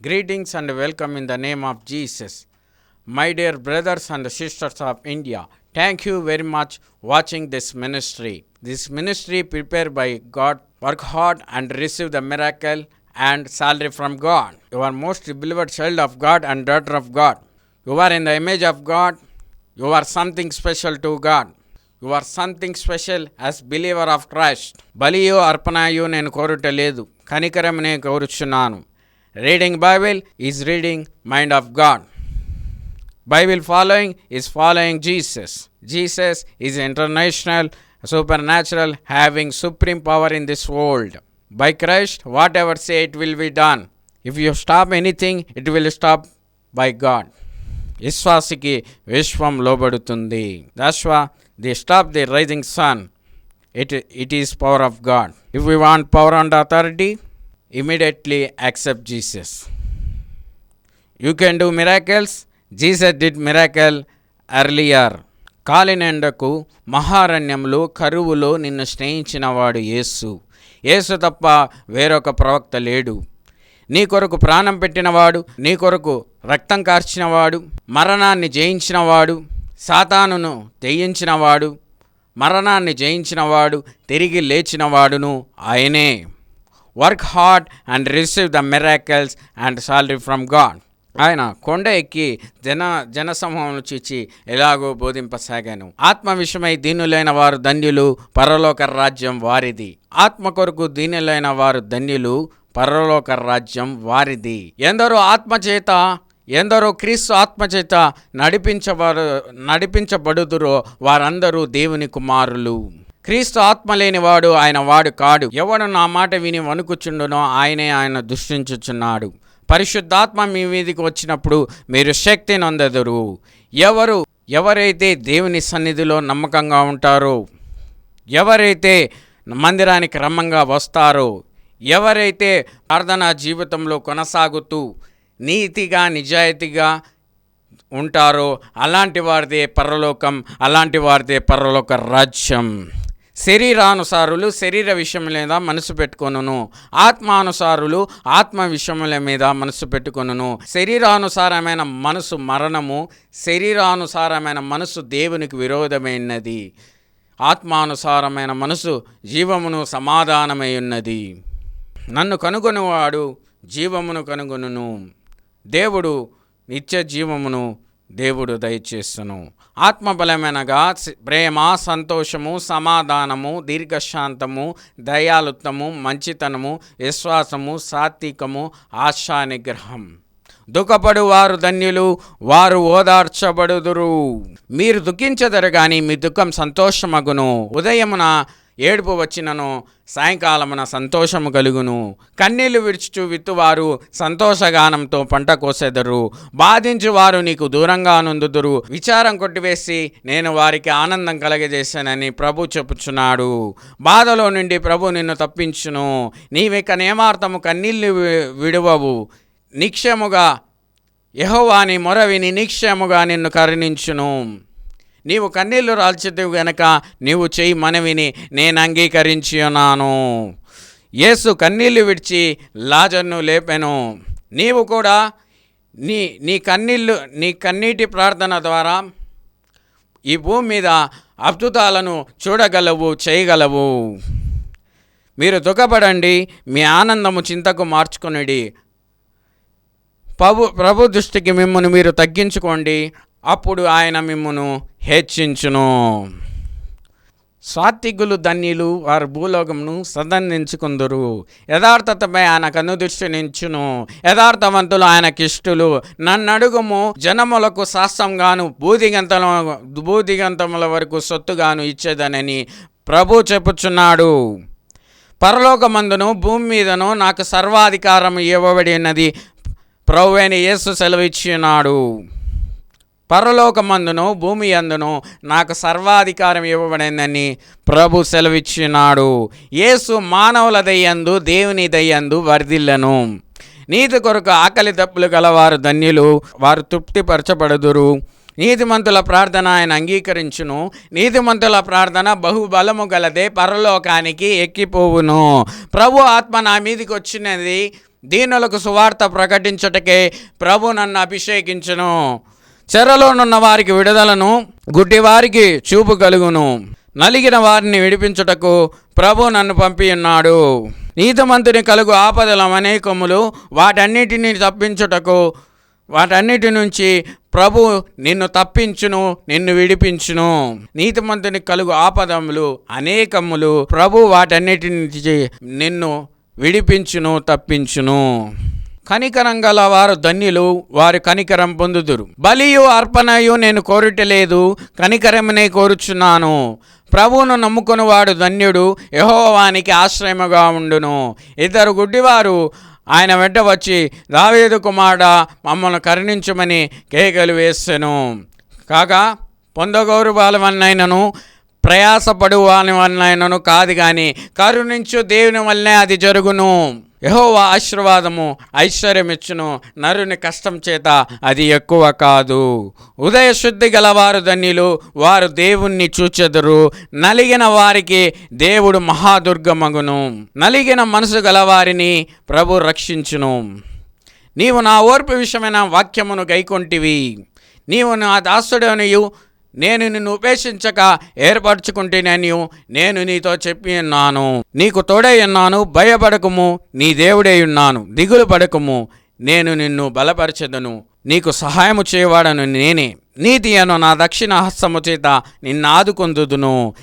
Greetings and welcome in the name of Jesus. My dear brothers and sisters of India, thank you very much watching this ministry. This ministry prepared by God. Work hard and receive the miracle and salary from God. You are most beloved child of God and daughter of God. You are in the image of God. You are something special to God. You are something special as believer of Christ బలియో అర్పణయో నేను కోరుట లేదు కనికరం నేను కోరుచున్నాను reading Bible is reading mind of God Bible following is following Jesus Jesus is international supernatural having supreme power in this world by Christ whatever say it will be done if you stop anything it will stop by God విశ్వాసికి విశ్వం లోబడుతుంది దాశ్వా the stop the rising sun it it is power of God if you want power and authority immediately accept Jesus you can do miracles Jesus did miracle earlier కాలినెండకు మహారణ్యంలో కరువులో నిన్ను స్నేహించినవాడు యేసు. యేసు తప్ప వేరొక ప్రవక్త లేడు. నీ కొరకు ప్రాణం పెట్టినవాడు నీ కొరకు రక్తం కార్చినవాడు మరణాన్ని జయించినవాడు సాతానును తెయించినవాడు మరణాన్ని జయించినవాడు తిరిగి లేచినవాడును ఆయనే. Work hard and receive the miracles and salary from God ఆయన కొండ ఎక్కి జన జనసమూహం చూచి ఎలాగో బోధింపసాగాను. ఆత్మ విషయమై దీనులైన వారు ధన్యులు పరలోక రాజ్యం వారిది. ఆత్మ కొరకు దీనులైన వారు ధన్యులు పరలోక రాజ్యం వారిది. ఎందరో ఆత్మచేత ఎందరో క్రీస్తు ఆత్మచేత నడిపించబడు నడిపించబడుదురో వారందరూ దేవుని కుమారులు. క్రీస్తు ఆత్మ లేనివాడు ఆయన వాడు కాడు. ఎవడు నా మాట విని వణుకుచుండునో ఆయనే ఆయన దృష్టించుచున్నాడు. పరిశుద్ధాత్మ మీ మీదికి వచ్చినప్పుడు మీరు శక్తి నొందెదరు. ఎవరు ఎవరైతే దేవుని సన్నిధిలో నమ్మకంగా ఉంటారో ఎవరైతే మందిరానికి క్రమంగా వస్తారో ఎవరైతే ప్రార్థనా జీవితంలో కొనసాగుతూ నీతిగా నిజాయితీగా ఉంటారో అలాంటి వారిదే పరలోకం అలాంటి వారిదే పరలోక రాజ్యం. శరీరానుసారులు శరీర విషయం మీద మనసు పెట్టుకొనును. ఆత్మానుసారులు ఆత్మ విషయముల మీద మనసు పెట్టుకొనును. శరీరానుసారమైన మనసు మరణము శరీరానుసారమైన మనసు దేవునికి విరోధమైనది. ఆత్మానుసారమైన మనసు జీవమును సమాధానమై ఉన్నది నన్ను కనుగొనువాడు జీవమును కనుగొనును. దేవుడు నిత్య జీవమును దేవుడు దయచేస్తును. ఆత్మబలమనగా ప్రేమ సంతోషము సమాధానము దీర్ఘశాంతము దయాలుత్వము మంచితనము విశ్వాసము సాత్వికము ఆశానిగ్రహం. దుఃఖపడు వారు ధన్యులు వారు ఓదార్చబడుదురు. మీరు దుఃఖించదరు కానీ మీ దుఃఖం సంతోషమగును. ఉదయమున ఏడుపు వచ్చినను సాయంకాలమున సంతోషము కలుగును. కన్నీళ్ళు విడుచుచు విత్తువారు సంతోషగానంతో పంట కోసెదరు. బాధించువారు నీకు దూరంగా నుందుదురు. విచారం కొట్టివేసి నేను వారికి ఆనందం కలగజేశానని ప్రభు చెప్పుచున్నాడు. బాధలో నుండి ప్రభు నిన్ను తప్పించును. నీవిక నియమార్థము కన్నీళ్ళు విడువవు. నిక్షముగా యహోవాని మొరవిని నిక్షముగా నిన్ను కరుణించును. నీవు కన్నీళ్ళు రాల్చితివి గనక నీవు చేయి మనవిని నేను అంగీకరించి ఉన్నాను యేసు కన్నీళ్ళు విడిచి లాజర్ను లేపెను. నీవు కూడా నీ నీ కన్నీళ్ళు నీ కన్నీటి ప్రార్థన ద్వారా ఈ భూమి మీద అద్భుతాలను చూడగలవు చేయగలవు. మీరు దుఃఖపడండి మీ ఆనందము చింతకు మార్చుకొనిడి. ప్రభు ప్రభు దృష్టికి మిమ్మల్ని మీరు తగ్గించుకోండి. అప్పుడు ఆయన మిమ్మను హెచ్చించును. సాత్వికులు ధన్యులు వారు భూలోకమును సదన్నించుకుందరు యథార్థతపై ఆయన కనుదృష్టి నించును. యథార్థవంతులు ఆయనకిష్టులు. నన్నడుగుము జనములకు శాస్త్రంగాను భూదిగంతల బూదిగంతముల వరకు సొత్తుగాను ఇచ్చేదనని ప్రభు చెప్పుచున్నాడు. పరలోకమందును భూమి మీదను నాకు సర్వాధికారం ఇవ్వబడినది ఉన్నది ప్రభు అయిన యేసు సెలవిచ్చినాడు. పరలోకమందును భూమి అందును నాకు సర్వాధికారం ఇవ్వబడిందని ప్రభు సెలవిచ్చినాడు. యేసు మానవుల దయ్యందు దేవుని దయ్యందు వర్ధిల్లను. నీతి కొరకు ఆకలి తప్పులు గలవారు ధన్యులు వారు తృప్తిపరచబడుదురు. నీతిమంతుల ప్రార్థన ఆయన అంగీకరించును. నీతిమంతుల ప్రార్థన బహుబలము గలదే పరలోకానికి ఎక్కిపోవును. ప్రభు ఆత్మ నా మీదికి వచ్చినది దీనులకు సువార్త ప్రకటించుటకే ప్రభు నన్ను అభిషేకించును. చెరలోనున్న వారికి విడుదలను గుడ్డివారికి చూపు కలుగును. నలిగిన వారిని విడిపించుటకు ప్రభు నన్ను పంపియున్నాడు నీతిమంతుని కలుగు ఆపదల అనేకములు వాటన్నిటిని తప్పించుటకు వాటన్నిటి నుంచి ప్రభు నిన్ను తప్పించును నిన్ను విడిపించును. నీతిమంతుని కలుగు ఆపదములు అనేకములు ప్రభు వాటన్నిటి నుంచి నిన్ను విడిపించును తప్పించును. కనికరం గల వారు ధన్యులు వారు కనికరం పొందుదురు. బలియు అర్పణయు నేను కోరుటలేదు కనికరమునే కోరుచున్నాను. ప్రభువును నమ్ముకుని వాడు ధన్యుడు యహోవానికి ఆశ్రయముగా ఉండును. ఇద్దరు గుడ్డివారు ఆయన వెంట వచ్చి దావేదు కుమారుడ మమ్మల్ని కరుణించమని కేకలు వేసెను. కాగా పొందగోరు బాలవన్నైనను ప్రయాసపడు వాని వలనైనను కాదు కానీ కరుణించు దేవుని వల్లనే అది జరుగును. యహోవా ఆశీర్వాదము ఐశ్వర్యమిచ్చును. నరుని కష్టం చేత అది ఎక్కువ కాదు. ఉదయ శుద్ధి గలవారు ధన్యులు వారు దేవుణ్ణి చూచెదరు. నలిగిన వారికి దేవుడు మహాదుర్గమగును. నలిగిన మనసు గలవారిని ప్రభు రక్షించును. నీవు నా ఓర్పు విషయమైన వాక్యమును గైకొంటివి. నీవు నా దాసుడనియు నేను నిన్ను ఉపేక్షించక ఏర్పరచుకుంటేనని నేను నీతో చెప్పి ఉన్నాను. నీకు తోడై ఉన్నాను భయపడకము నీ దేవుడై ఉన్నాను దిగులు పడకము నేను నిన్ను బలపరచదను. నీకు సహాయము చేయవాడను నేనే. నీతి అను నా దక్షిణ హస్తము చేత నిన్ను ఆదుకొందుదును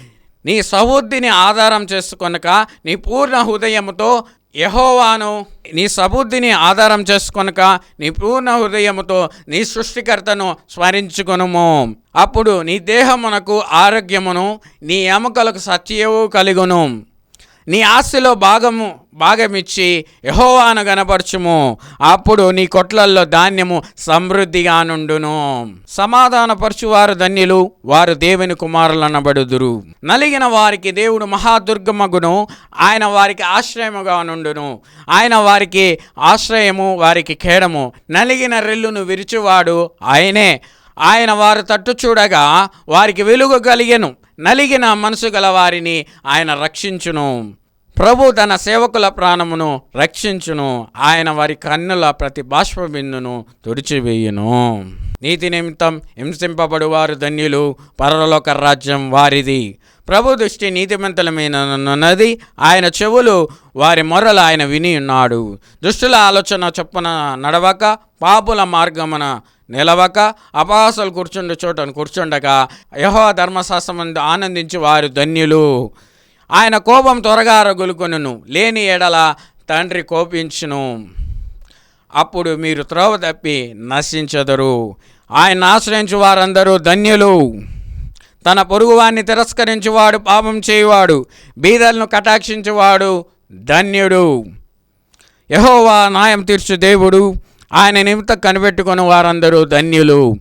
నీ సహోద్ధిని ఆధారం చేసుకొనక నీ పూర్ణ హృదయముతో యహోవాను నీ సబుద్ధిని ఆధారం చేసుకొనక నీ పూర్ణ హృదయముతో నీ సృష్టికర్తను స్మరించుకొనుము. అప్పుడు నీ దేహమునకు ఆరోగ్యమును నీ ఎముకలకు సత్యవు కలుగును. నీ ఆస్తిలో భాగము భాగమిచ్చి యహోవాను గనపరచుము. అప్పుడు నీ కొట్లల్లో ధాన్యము సమృద్ధిగా నుండును. సమాధానపరచువారు ధన్యులు వారు దేవుని కుమారులనబడుదురు. నలిగిన వారికి దేవుడు మహాదుర్గమగును ఆయన వారికి ఆశ్రయముగా నుండును. ఆయన వారికి ఆశ్రయము వారికి ఖేడము. నలిగిన రెల్లును విరిచువాడు ఆయనే. ఆయన వారు తట్టు చూడగా వారికి వెలుగు కలిగెను. నలిగిన మనసు గల వారిని ఆయన రక్షించును. ప్రభు తన సేవకుల ప్రాణమును రక్షించును. ఆయన వారి కన్నుల ప్రతి బాష్పబిందును తుడిచివేయును. నీతి నిమిత్తం హింసింపబడువారు ధన్యులు. పరలోక రాజ్యం వారిది. ప్రభు దృష్టి నీతిమంతుల మీద ఆయన చెవులు. వారి మొరలు ఆయన విని ఉన్నాడు దుష్టుల ఆలోచన చొప్పున నడవక పాపుల మార్గమున నిలవక అపాసలు కూర్చుండే చోటను కూర్చుండగా యహో ధర్మశాస్త్రం ఆనందించి వారు ధన్యులు. ఆయన కోపం త్వరగా రగులుకొనును లేని ఎడల తండ్రి కోపించును. అప్పుడు మీరు త్రోవ తప్పి నశించదరు. ఆయన ఆశ్రయించు వారందరూ ధన్యులు. తన పొరుగువాన్ని తిరస్కరించువాడు పాపం చేయువాడు బీదలను కటాక్షించువాడు ధన్యుడు. యహోవా న్యాయం తీర్చు దేవుడు. ఆయన నిమిత్త కనిపెట్టుకుని వారందరూ ధన్యులు.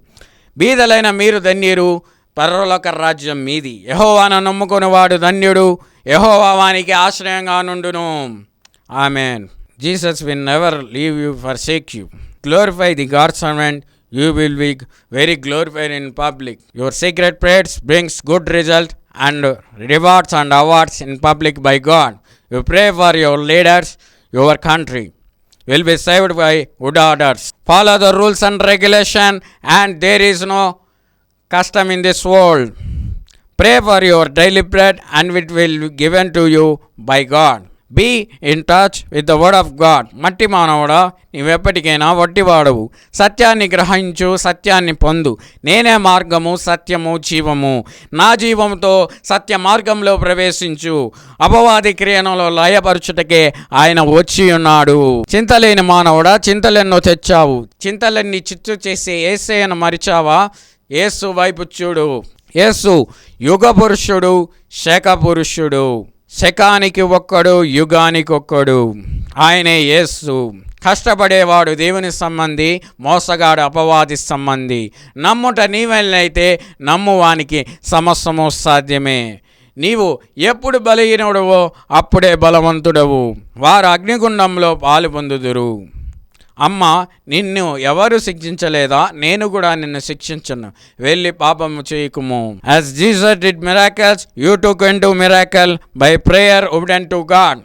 బీదలైన మీరు ధన్యులు పరలోక రాజ్యం మీది. యహోవాను నమ్ముకుని వాడు ధన్యుడు యహోవా వానికి ఆశ్రయంగా నుండును. Amen. Jesus will never leave you for sake you. Glorify the God servant you will be very glorified in public your secret prayers brings good result and rewards and awards in public by God you pray for your leaders your country will be saved by good orders. Follow the rules and regulation, and there is no custom in this world. Pray for your daily bread, and it will be given to you by God. Be in touch with the word of God మట్టి మానవుడా నీవెప్పటికైనా వట్టివాడవు సత్యాన్ని గ్రహించు సత్యాన్ని పొందు. నేనే మార్గము సత్యము జీవము. నా జీవంతో సత్య మార్గంలో ప్రవేశించు. అపవాది క్రియనలో లయపరచుటకే ఆయన వచ్చి ఉన్నాడు. చింతలేని మానవుడా చింతలెన్నో తెచ్చావు. చింతలన్నీ చిత్తు చేసి ఏసేయను మరిచావా? ఏసు వైపు చూడు. యేసు యుగ పురుషుడు శేఖ పురుషుడు శకానికి ఒక్కడు యుగానికి ఒక్కడు. ఆయనే యేసు. కష్టపడేవాడు దేవుని సంబంధి మోసగాడు అపవాది సంబంధి. నమ్ముట నీవెళ్ళైతే నమ్మువానికి సమస్తము సాధ్యమే. నీవు ఎప్పుడు బలహీనుడవో అప్పుడే బలవంతుడవు. వారు అగ్నిగుండంలో పాలు పొందుదురు. అమ్మ నిన్ను ఎవరు శిక్షించలేదా? నేను కూడా నిన్ను శిక్షించను. వెళ్ళి పాపము చేయకుము. As Jesus did miracles you too can do miracle by prayer wooden to God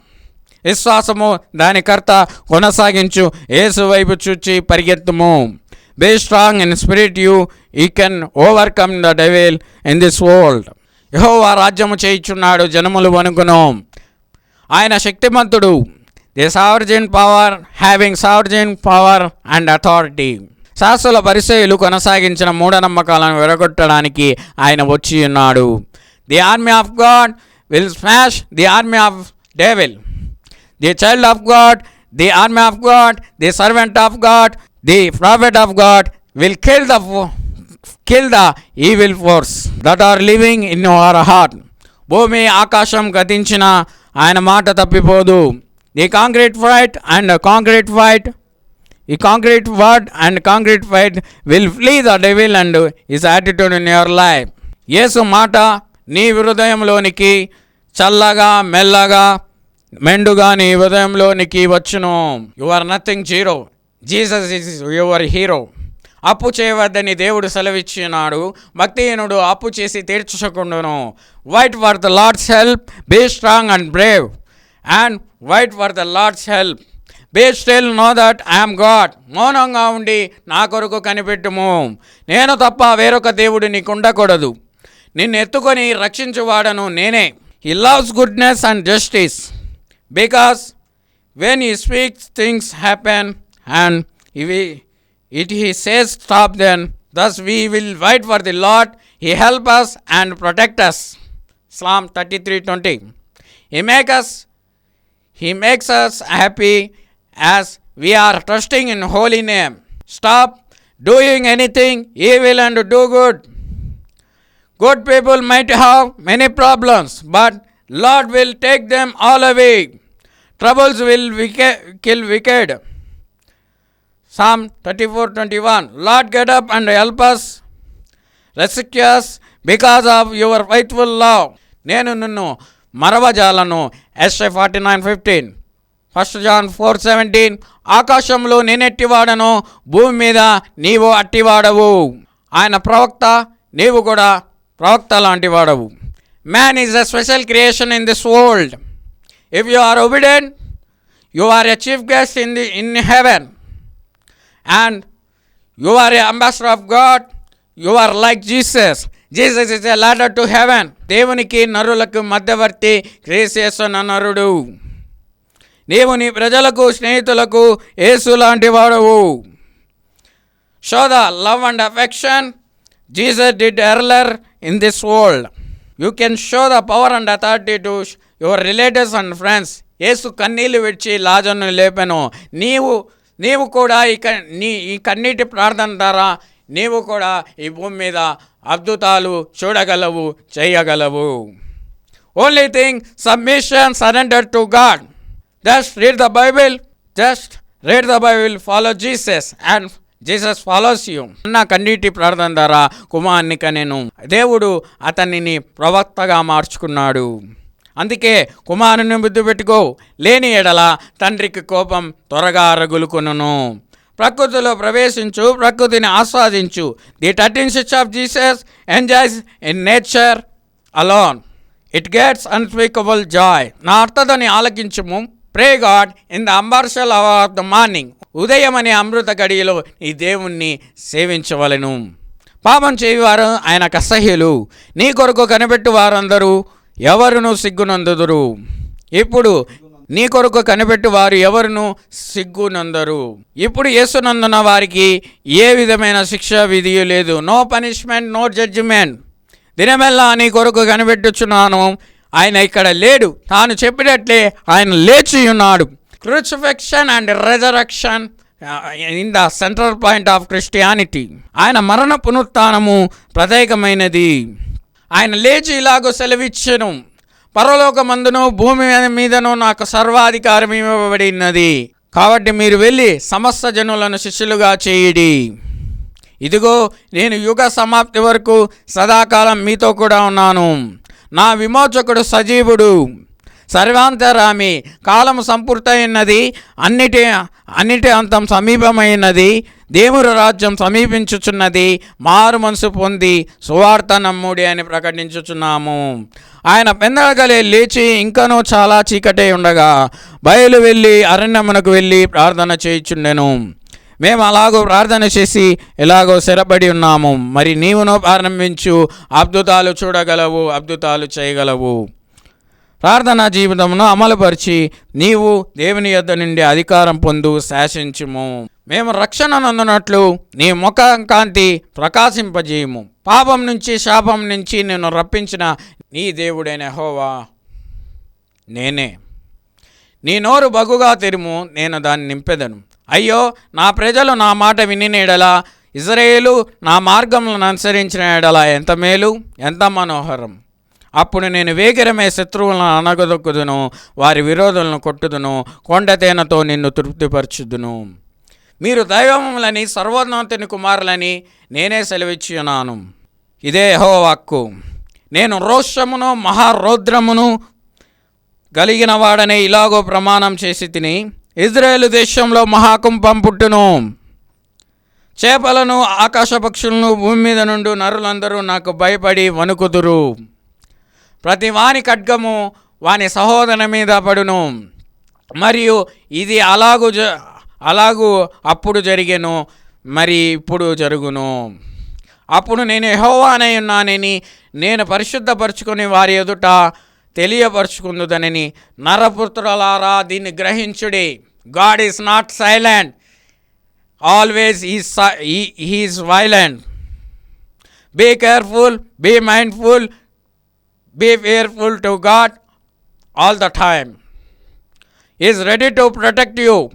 విశ్వాసము దాని కర్త కొనసాగించు. ఏసు వైపు చూచి పరిగెత్తుము. Be strong in spirit you he can overcome the devil in this world యహోవా రాజ్యము చేయుచున్నాడు జనములు వణుకును. ఆయన శక్తిమంతుడు. The sovereign power having sovereign power and authority శాస్త్రుల పరిచయులు కొనసాగించిన మూఢనమ్మకాలను విరగొట్టడానికి ఆయన వచ్చి ఉన్నాడు. The army of God will smash the army of devil the child of God the army of God the servant of God the prophet of God will kill the kill the evil force that are living in our heart భూమి ఆకాశం గతించిన ఆయన మాట తప్పిపోదు. ఈ concrete fight and concrete fight ఈ concrete word and concrete fight will flee the devil and is attitude in your life Yesu మాట నీ హృదయంలోనికి చల్లగా మెల్లగా మెండుగా నీ హృదయంలోనికి వచ్చును. You are nothing zero Jesus is your hero అప్పు చేయవద్దని దేవుడు సెలవిచ్చినాడు. భక్తిహీనుడు అప్పు చేసి తీర్చకుండాను. Wait for the Lord's help be strong and brave and wait for the Lord's help be still know that I am God మౌనంగా ఉండి నా కొరకు కనిపెట్టుము. నేను తప్ప వేరొక దేవుడు నీకు ఉండకూడదు నిన్ను ఎత్తుకొని రక్షించువాడను నేనే. He loves goodness and justice because when he speaks things happen and ఇవి it he says stop then thus we will wait for the lot he help us and protect us psalm thirty three twenty he make us He makes us happy as we are trusting in holy name. Stop doing anything evil and do good. Good people might have many problems, but Lord will take them all away. Troubles will wicked, kill wicked. Psalm 34:21. Lord, get up and help us. Rescue us because of your faithful love. నేను నిన్ను మరవజాలను Isaiah forty nine fifteen first John four seventeen ఆకాశంలో నేనెట్టివాడను భూమి మీద నీవు అట్టివాడవు. ఆయన ప్రవక్త నీవు కూడా ప్రవక్త లాంటి వాడవు man is a special creation in this world if you are obedient you are a chief guest in the in heaven and you are a ambassador of God you are like Jesus Jesus is a ladder to heaven దేవునికి నరులకు మధ్యవర్తి క్రీసేస్తున్న నరుడు. నీవు నీ ప్రజలకు స్నేహితులకు ఏసు లాంటి వాడవు. Show the love and affection Jesus did earlier in this world you can show the power and authority to your relatives and friends Yesu కన్నీళ్ళు విడిచి లాజను లేపెను. నీవు నీవు కూడా ఇక నీ ఈ కన్నీటి ప్రార్థన ద్వారా నీవు కూడా ఈ భూమి మీద అద్భుతాలు చూడగలవు చేయగలవు. Only thing submission surrender to God just read the Bible just read the Bible follow Jesus and Jesus follows you అన్న కన్నీటి ప్రార్థన ద్వారా కుమార్నిక నేను దేవుడు అతనిని ప్రవక్తగా మార్చుకున్నాడు. అందుకే కుమారుని బుద్ధి పెట్టుకో. లేని ఎడల తండ్రికి కోపం త్వరగా రగులుకొనును. ప్రకృతిలో ప్రవేశించు ప్రకృతిని ఆస్వాదించు. The thirteen six of Jesus enjoys in nature alone it gets unspeakable joy నా అర్థదని ఆలకించుము. Pray God in the ambrosial hour of the morning ఉదయం అనే అమృత గడియలో ఈ దేవుణ్ణి సేవించవలెను. పాపం చేయువారు ఆయనకు అసహ్యులు నీ కొరకు కనిపెట్టు వారందరూ ఎవరునూ సిగ్గునందుదురు. ఇప్పుడు నీ కొరకు కనిపెట్టి వారు ఎవరును సిగ్గునందరు. ఇప్పుడు యేసునందున వారికి ఏ విధమైన శిక్ష విధి లేదు. No punishment no judgment. దినమెల్లా నీ కొరకు కనిపెట్టుచున్నాను. ఆయన ఇక్కడ లేడు. తాను చెప్పినట్లే ఆయన లేచి ఉన్నాడు crucifixion and resurrection in the central point of Christianity. ఆయన మరణ పునరుత్నము ప్రత్యేకమైనది. ఆయన లేచి ఇలాగో సెలవిచ్చను. పరలోకమందును భూమి మీదను నాకు సర్వాధికారం ఇవ్వబడినది. కాబట్టి మీరు వెళ్ళి సమస్త జనులను శిష్యులుగా చేయుడి. ఇదిగో నేను యుగ సమాప్తి వరకు సదాకాలం మీతో కూడా ఉన్నాను. నా విమోచకుడు సజీవుడు. సర్వాంతరామి కాలము సంపూర్తయినది అన్నిటి అన్నిటి అంతం సమీపమైనది దేవుడు రాజ్యం సమీపించుచున్నది మారు మనసు పొంది సువార్త నమ్ముడి అని ప్రకటించుచున్నాము. ఆయన పెందలగలే లేచి ఇంకనూ చాలా చీకటే ఉండగా బయలు వెళ్ళి అరణ్యమునకు వెళ్ళి ప్రార్థన చేయుచుండెను. మేము అలాగో ప్రార్థన చేసి ఎలాగో స్థిరపడి ఉన్నాము. మరి నీవును ప్రారంభించు అద్భుతాలు చూడగలవు అద్భుతాలు చేయగలవు. ప్రార్థనా జీవితమును అమలుపరిచి నీవు దేవుని యొద్ద నుండి అధికారం పొందు శాసించుము. మేము రక్షణ నందునట్లు నీ ముఖ కాంతి ప్రకాశింపజేయము. పాపం నుంచి శాపం నుంచి నేను రప్పించిన నీ దేవుడైన హోవా నేనే. నీ నోరు బగుగా తెరుము నేను దాన్ని నింపెదను. అయ్యో నా ప్రజలు నా మాట వినినేడలా ఇజ్రాయేలు నా మార్గములను అనుసరించిన ఎడల ఎంత మేలు ఎంత మనోహరం. అప్పుడు నేను వేగిరమే శత్రువులను అనగదొక్కుదును వారి విరోధులను కొట్టుదును కొండతేనతో నిన్ను తృప్తిపరచుదును. మీరు దైవములని సర్వోన్నతుని కుమారులని నేనే సెలవిచ్చున్నాను ఇదే యహో వాక్కు నేను రోషమును మహారౌద్రమును కలిగిన వాడనే ఇలాగో ప్రమాణం చేసి తిని ఇజ్రాయేల్ దేశంలో మహాకుంభం పుట్టును. చేపలను ఆకాశ పక్షులను భూమి మీద నుండి నరులందరూ నాకు భయపడి వణుకుదురు. ప్రతి వాని ఖడ్గము వాని సహోదర మీద పడును. మరియు ఇది అలాగు జ అలాగూ అప్పుడు జరిగెను మరి ఇప్పుడు జరుగును. అప్పుడు నేను యహోవానై ఉన్నానని నేను పరిశుద్ధపరుచుకుని వారి ఎదుట తెలియపరుచుకుందుదనని నరపుత్రులారా దీన్ని గ్రహించుడి. God is not silent. Always is is violent. Be careful be mindful be fearful to God all the time is ready to protect you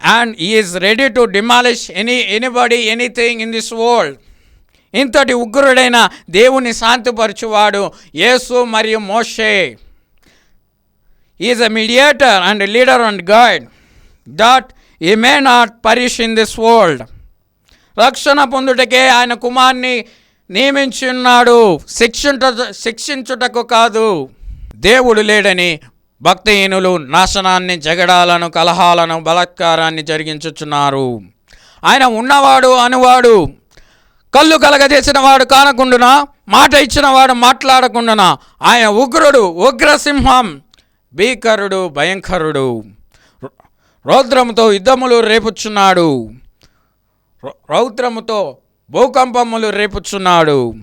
and is ready to demolish any anybody anything in this world ఇంతటి ఉగ్రుడైన దేవుని శాంతిపరచువాడు యేసు మరియు మోషే. Is a mediator and leader and guide that he may not perish in this world రక్షణ పొందుటకే ఆయన కుమార్ని నియమించున్నాడు. శిక్షించ శిక్షించుటకు కాదు. దేవుడు లేడని భక్తిహీనులు నాశనాన్ని జగడాలను కలహాలను బలాత్కారాన్ని జరిగించుచున్నారు. ఆయన ఉన్నవాడు అనువాడు. కళ్ళు కలగజేసిన వాడు కానకుండునా? మాట ఇచ్చిన వాడు మాట్లాడకుండునా? ఆయన ఉగ్రుడు ఉగ్రసింహం భీకరుడు భయంకరుడు. రౌద్రముతో యుద్ధములు రేపుచున్నాడు. రౌద్రముతో భూకంపములు రేపుచున్నాడు.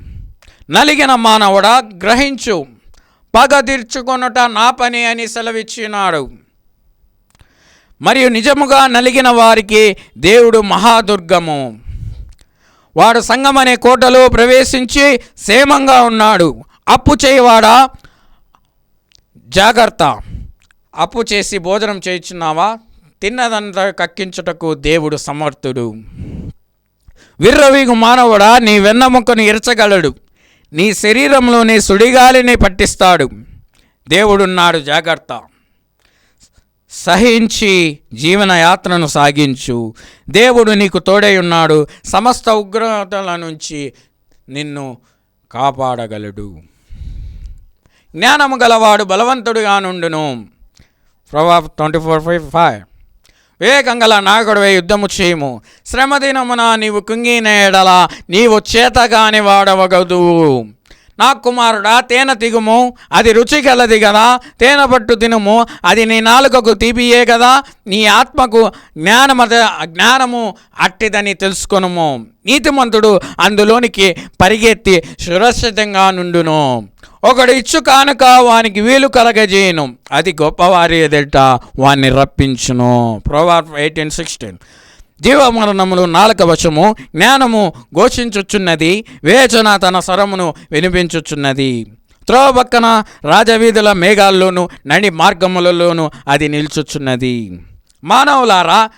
నలిగిన మానవుడా గ్రహించు. పగ తీర్చుకొనుట నా పని అని సెలవిచ్చినాడు. మరియు నిజముగా నలిగిన వారికి దేవుడు మహాదుర్గము. వాడు సంగం అనే కోటలో ప్రవేశించి క్షేమంగా ఉన్నాడు. అప్పు చేయవాడా? జాగ్రత్త. అప్పు చేసి భోజనం చేయించున్నావా? తిన్నదంతా కక్కించుటకు దేవుడు సమర్థుడు. విర్రవీగు మానవుడా నీ వెన్నముకను ఇరచగలడు. నీ శరీరంలోని సుడిగాలిని పట్టిస్తాడు. దేవుడున్నాడు జాగ్రత్త. సహించి జీవనయాత్రను సాగించు. దేవుడు నీకు తోడై ఉన్నాడు. సమస్త ఉగ్రతల నుంచి నిన్ను కాపాడగలడు. జ్ఞానము గలవాడు బలవంతుడుగా నుండును. ప్రవా ట్వంటీ ఫోర్ ఫైవ్ ఫైవ్. వేగంగల నాగుడవే యుద్ధము చేయము. శ్రమదినమున నీవు కుంగినేడల నీవు చేతగాని వాడవగదు నా కుమారుడా తేనె తిగుము అది రుచి కలది కదా తేనె పట్టు తినుము అది నీ నాలుకకు తీపియే కదా నీ ఆత్మకు జ్ఞానమత జ్ఞానము అట్టిదని తెలుసుకొనుము. నీతిమంతుడు అందులోనికి పరిగెత్తి సురక్షితంగా నుండును. ఒకడు ఇచ్చు కానుక వానికి వీలు కలగజేయను. అది గొప్పవారి ఎదుట వాణ్ణి రప్పించును. ప్రొవార్ ఎయిటీన్ సిక్స్టీన్. జీవమరణములు నాలుక వశము జ్ఞానము ఘోషించుచున్నది వేచన తన స్వరమును వినిపించుచున్నది. త్రోవక్కన రాజవీధుల మేఘాల్లోనూ నడి మార్గములలోనూ అది నిల్చుచున్నది. మానవులారా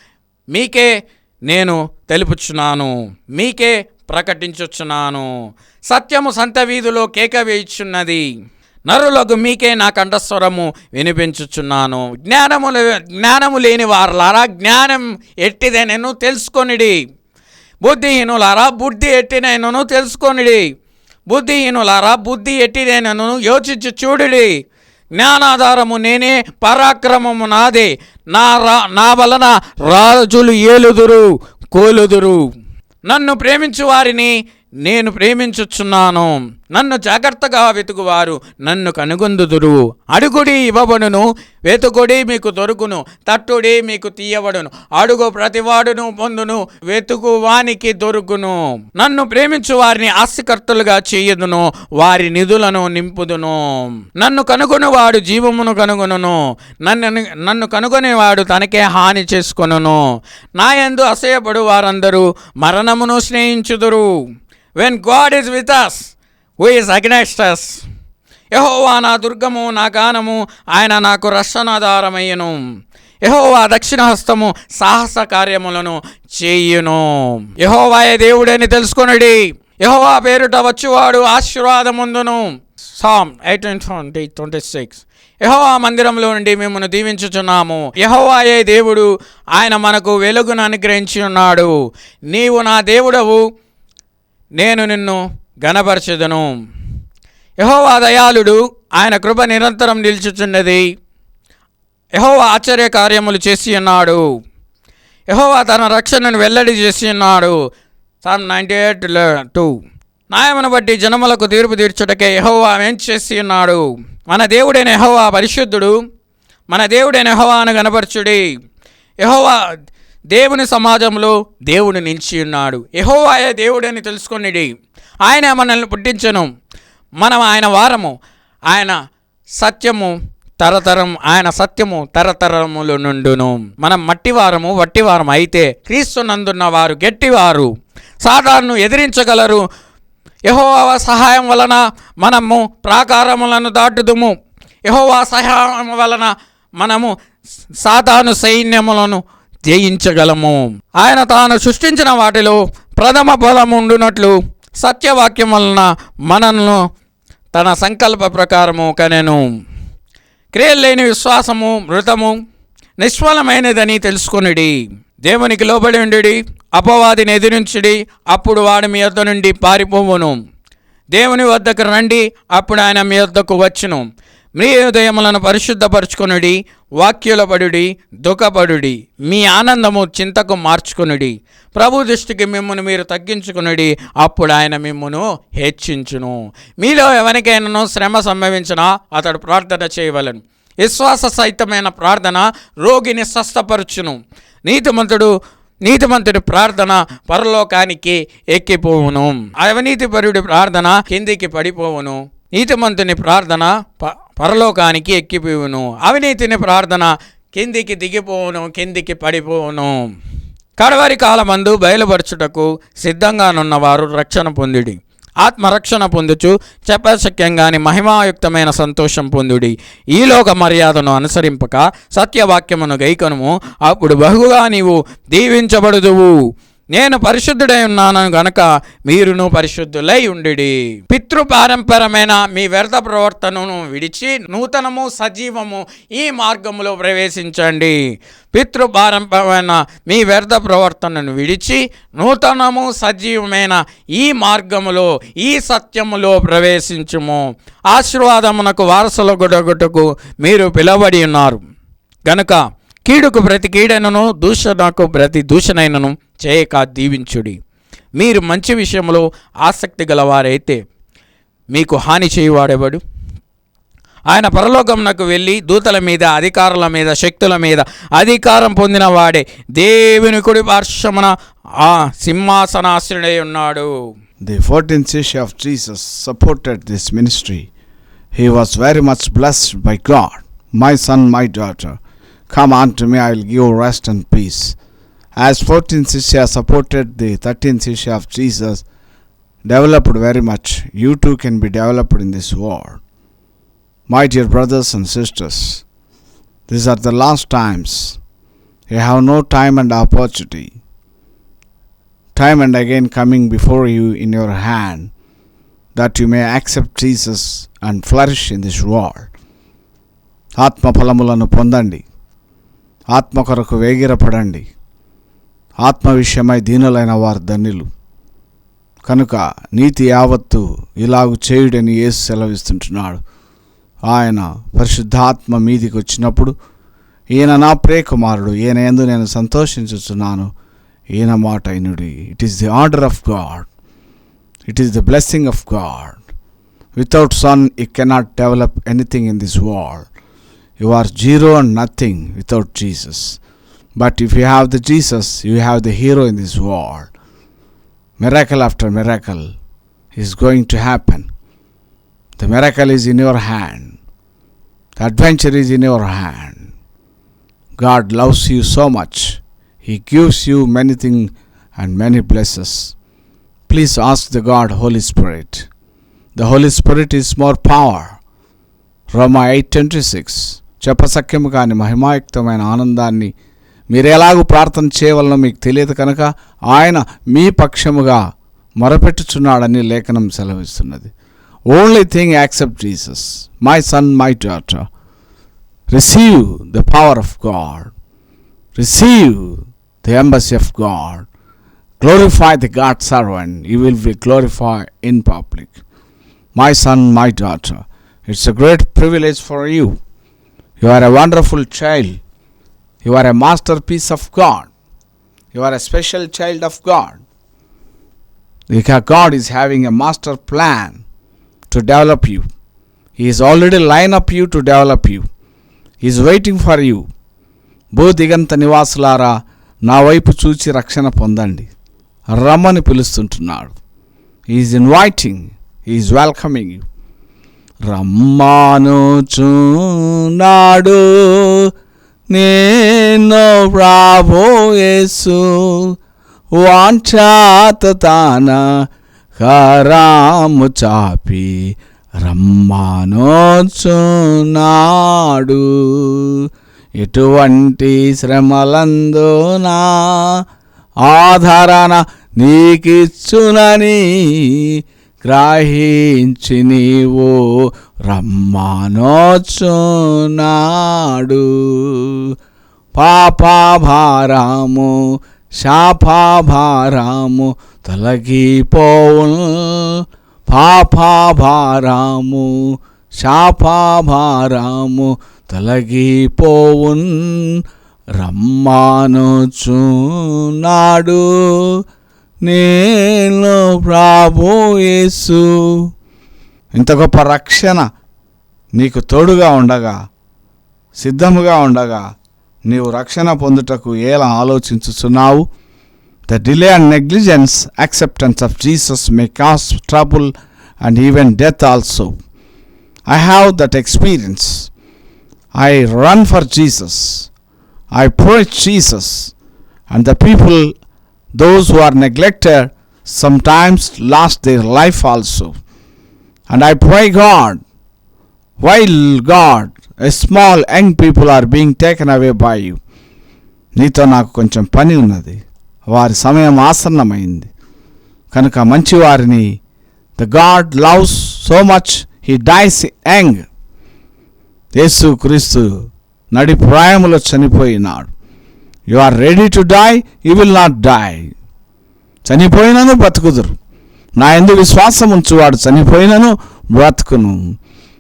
మీకే నేను తెలుపుచున్నాను మీకే ప్రకటించుచున్నాను. సత్యము సంత వీధిలో కేక వేయుచున్నది. నరులకు మీకే నా కంఠస్వరము వినిపించుచున్నాను. జ్ఞానము లే- జ్ఞానము లేని వారులారా జ్ఞానం ఎట్టిదనను తెలుసుకొనిడి. బుద్ధిహీనులారా బుద్ధి ఎట్టినను తెలుసుకొనిడి. బుద్ధిహీనులారా బుద్ధి ఎట్టిదైనను యోచించి చూడుడి. జ్ఞానాధారము నేనే పరాక్రమము నాదే. నా రా నా వలన రాజులు ఏలుదురు కోలుదురు. నన్ను ప్రేమించు వారిని నేను ప్రేమించుచున్నాను. నన్ను జాగ్రత్తగా వెతుకువారు నన్ను కనుగొందుదురు. అడుగుడి ఇవ్వబడును వెతుకుడి మీకు దొరుకును తట్టుడి మీకు తీయబడును. అడుగు ప్రతివాడును పొందును వెతుకు వానికి దొరుకును. నన్ను ప్రేమించు వారిని ఆస్తికర్తలుగా చేయదును వారి నిధులను నింపుదును. నన్ను కనుగొనివాడు జీవమును కనుగొనును నన్ను నన్ను కనుగొనేవాడు తనకే హాని చేసుకొనును. నా యందు అసహ్యపడు వారందరూ మరణమును స్నేహించుదురు. When God is with us who is against us యహోవా నా దుర్గము నా గానము ఆయన నాకు రక్షణాధారమయ్యను. యహోవా దక్షిణ హస్తము సాహస కార్యములను చేయును. యహోవాయే దేవుడని తెలుసుకొనుడి. యహోవా పేరుట వచ్చువాడు ఆశీర్వాదముందును. Psalm eight twenty twenty six యహోవా మందిరంలో నుండి మిమ్మల్ని దీవించుచున్నాము. యహోవాయే దేవుడు ఆయన మనకు వెలుగును అనుగ్రహించి ఉన్నాడు నీవు నా దేవుడవు. నేను నిన్ను గణపరచెదను యహోవా దయాళుడు ఆయన కృప నిరంతరం నిలుచుచున్నది. యహోవా ఆశ్చర్య కార్యములు చేసి ఉన్నాడు. యహోవా తన రక్షణను వెల్లడి చేసి ఉన్నాడు. సామ్ నైంటీ ఎయిట్ టూ న్యాయమును బట్టి జనములకు తీర్పు తీర్చుటకే యహోవా ఏం చేసి ఉన్నాడు. మన దేవుడైన యహోవా పరిశుద్ధుడు మన దేవుడైన యహోవాను గనపరచుడి యహోవా దేవుని సమాజంలో దేవుడు నిలిచి ఉన్నాడు. యహోవాయే దేవుడని తెలుసుకొనిడి. ఆయన మనల్ని పుట్టించను. మనం ఆయన వారము. ఆయన సత్యము తరతరం ఆయన సత్యము తరతరములు నుండును. మనం మట్టివారము వట్టివారం అయితే క్రీస్తు నందున్న వారు గట్టివారు. సాధారణను ఎదిరించగలరు. యహోవా సహాయం వలన మనము ప్రాకారములను దాటుదుము. యహోవా సహాయం వలన మనము సాధారణ సైన్యములను జయించగలము. ఆయన తాను సృష్టించిన వాటిలో ప్రథమ బలం ఉండునట్లు సత్యవాక్యం వలన మనల్ని తన సంకల్ప ప్రకారము కనెను. క్రియలు లేని విశ్వాసము మృతము నిష్ఫలమైనదని తెలుసుకొనిడి. దేవునికి లోబడి ఉండి అపవాదిని ఎదిరించుడి అప్పుడు వాడు మీ వద్ద నుండి పారిపోవును. దేవుని వద్దకు రండి అప్పుడు ఆయన మీ వద్దకు వచ్చును. మీ హృదయములను పరిశుద్ధపరచుకునుడి వాక్యులపడుడి దుఃఖపడుడి మీ ఆనందము చింతకు మార్చుకునుడి. ప్రభు దృష్టికి మిమ్మల్ని మీరు తగ్గించుకునుడి అప్పుడు ఆయన మిమ్మును హెచ్చించును. మీలో ఎవరికైనాను శ్రమ సంభవించినా అతడు ప్రార్థన చేయవలను. విశ్వాస సహితమైన ప్రార్థన రోగిని స్వస్థపరచును. నీతిమంతుడు నీతిమంతుడి ప్రార్థన పరలోకానికి ఎక్కిపోవును. అవినీతిపరుడి ప్రార్థన కిందికి పడిపోవును. నీతిమంతుని ప్రార్థన ప పరలోకానికి ఎక్కిపోవును. అవినీతిని ప్రార్థన కిందికి దిగిపోవును కిందికి పడిపోవును. కడవరి కాలమందు బయలుపరచుటకు సిద్ధంగానున్నవారు రక్షణ పొందిడి. ఆత్మరక్షణ పొందుచు చెప్పశక్యంగాని మహిమాయుక్తమైన సంతోషం పొందుడి. ఈలోక మర్యాదను అనుసరింపక సత్యవాక్యమును గైకనుము. అప్పుడు బహుగా నీవు దీవించబడుదువు. నేను పరిశుద్ధుడై ఉన్నాను గనక మీరును పరిశుద్ధులై ఉండిడి. పితృపారంపరమైన మీ వ్యర్థ ప్రవర్తనను విడిచి నూతనము సజీవము ఈ మార్గములో ప్రవేశించండి. పితృపారంపరమైన మీ వ్యర్థ ప్రవర్తనను విడిచి నూతనము సజీవమైన ఈ మార్గములో ఈ సత్యములో ప్రవేశించుము. ఆశీర్వాదమునకు వారసుల గుడగుటకు మీరు పిలవడి ఉన్నారు. గనక కీడుకు ప్రతి కీడైనను దూషణకు ప్రతి దూషణైనను చేయక దీవించుడి. మీరు మంచి విషయంలో ఆసక్తి గలవారైతే మీకు హాని చేయవాడేవాడు? ఆయన పరలోకం నాకు వెళ్ళి దూతల మీద అధికారుల మీద శక్తుల మీద అధికారం పొందిన వాడే దేవుని కుడి పార్శ్వమున ఆ సింహాసనాశ్రుడై ఉన్నాడు. The fourteen సిష్ of Jesus supported this ministry he was very much blessed by God my son my daughter come on to me I will give rest and peace As 14th Sisha supported the 13th Sisha of Jesus, developed very much, you too can be developed in this world. My dear brothers and sisters, these are the last times. You have no time and opportunity time and again coming before you in your hand, that you may accept Jesus and flourish in this world. ఆత్మ ఫలములను పొందండి ఆత్మ కొరకు వేగిరపడండి ఆత్మ విషయమై దీనులైన వారు ధన్యులు. కనుక నీతి యావత్తు ఇలాగు చేయుడని యేసు సెలవిస్తుంటున్నాడు. ఆయన పరిశుద్ధాత్మ మీదికి వచ్చినప్పుడు ఈయన నా ప్రేకుమారుడు ఈయన ఎందు నేను సంతోషించుచున్నాను. ఈయన మాట అయినుడి. It is the order of God it is the blessing of God without son you cannot develop anything in this world you are zero and nothing without Jesus But if you have the Jesus you have the hero in this world miracle after miracle is going to happen. The miracle is in your hand. The adventure is in your hand. God loves you so much. He gives you many things and many blesses. Please ask the God Holy Spirit. The Holy Spirit is more power. Roma eight twenty six చెప్పసఖ్యము కాని మహిమాయుక్తమైన ఆనందాన్ని మీరు ఎలాగూ ప్రార్థన చేయవలనో మీకు తెలియదు కనుక ఆయన మీ పక్షముగా మొరపెట్టుచున్నాడని లేఖనం సెలవిస్తున్నది. Only thing accept Jesus my son my daughter receive the power of God receive the embassy of God glorify the God servant you will be glorify in public my son my daughter it's a great privilege for you you are a wonderful child you are a masterpiece of God you are a special child of God ఇక God is having a master plan to develop you is already line up you to develop you is waiting for you భూ దిగంత నివాసులారా నా వైపు చూచి రక్షణ పొందండి. రమ్మని పిలుస్తుంటున్నాడు. Is inviting is welcoming you రమ్మాను చూ నాడు నేను ప్రాభోయేసు యేసు హరాము కరాము చాపి రమ్మానోచున్నాడు. ఎటువంటి శ్రమలందునా ఆధారణ నీకిచ్చునని గ్రహించి నీవు రమ్మానోచున్నాడు పాపాభారము శాపాభారము తొలగిపోవును. పాపాభారము శాపాభారము తొలగిపోవున్. రమ్మానుచున్నాడు నేను ప్రభు యేసు. ఇంత గొప్ప రక్షణ నీకు తోడుగా ఉండగా సిద్ధముగా ఉండగా నీవు రక్షణ పొందుటకు ఎలా ఆలోచించుచున్నావు? The delay and negligence acceptance of Jesus may cause trouble and even death also I have that experience I run for Jesus I preach Jesus and the people those who are neglected sometimes lost their life also. And I pray God, while God, a small young people are being taken away by you. నీతో నాకు కొంచెం పని ఉన్నది వారి సమయం ఆసన్నమైంది కనుక మంచివారిని the God loves so much he dies young Yesu Kristu నడి ప్రాయములో చనిపోయినాడు You are ready to die you will not die చనిపోయినను బ్రతుకుదురు. నా ఎందు విశ్వాసం ఉంచువాడు చనిపోయినను బ్రతుకును.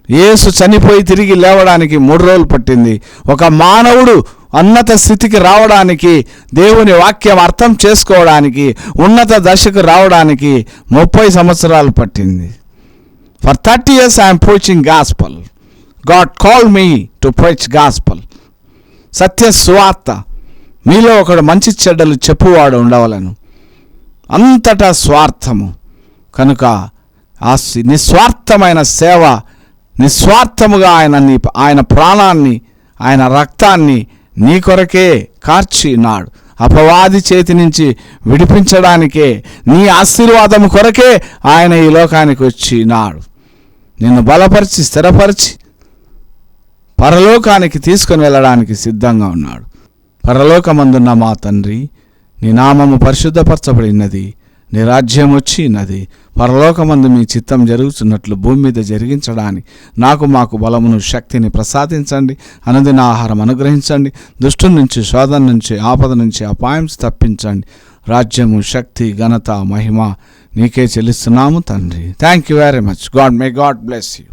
యేసు చనిపోయి తిరిగి లేవడానికి మూడు రోజులు పట్టింది. ఒక మానవుడు ఉన్నత స్థితికి రావడానికి దేవుని వాక్యం అర్థం చేసుకోవడానికి ఉన్నత దశకు రావడానికి ముప్పై సంవత్సరాలు పట్టింది. For thirty years I am preaching gospel God call me to preach gospel సత్య సువార్త. మీలో ఒకడు మంచి చెడ్డలు చెప్పువాడు ఉండవలను. అంతటా స్వార్థము. కనుక ఆ నిస్వార్థమైన సేవ నిస్వార్థముగా ఆయన నీ ఆయన ప్రాణాన్ని ఆయన రక్తాన్ని నీ కొరకే కార్చినాడు. అపవాది చేతి నుంచి విడిపించడానికే నీ ఆశీర్వాదం కొరకే ఆయన ఈ లోకానికి వచ్చినాడు. నిన్ను బలపరిచి స్థిరపరిచి పరలోకానికి తీసుకొని వెళ్ళడానికి సిద్ధంగా ఉన్నాడు. పరలోకమందున్న మా తండ్రి నీ నామము పరిశుద్ధపరచబడినది నీ రాజ్యం వచ్చినది. పరలోకమందు మీ చిత్తం జరుగుతున్నట్లు భూమి మీద జరిగించడానికి నాకు మాకు బలమును శక్తిని ప్రసాదించండి అనుదిన ఆహారం అనుగ్రహించండి దుష్టు నుంచి శోధన నుంచి ఆపద నుంచి అపాయం తప్పించండి. రాజ్యము శక్తి ఘనత మహిమ నీకే చెల్లిస్తున్నాము తండ్రి. Thank you very much God may God bless you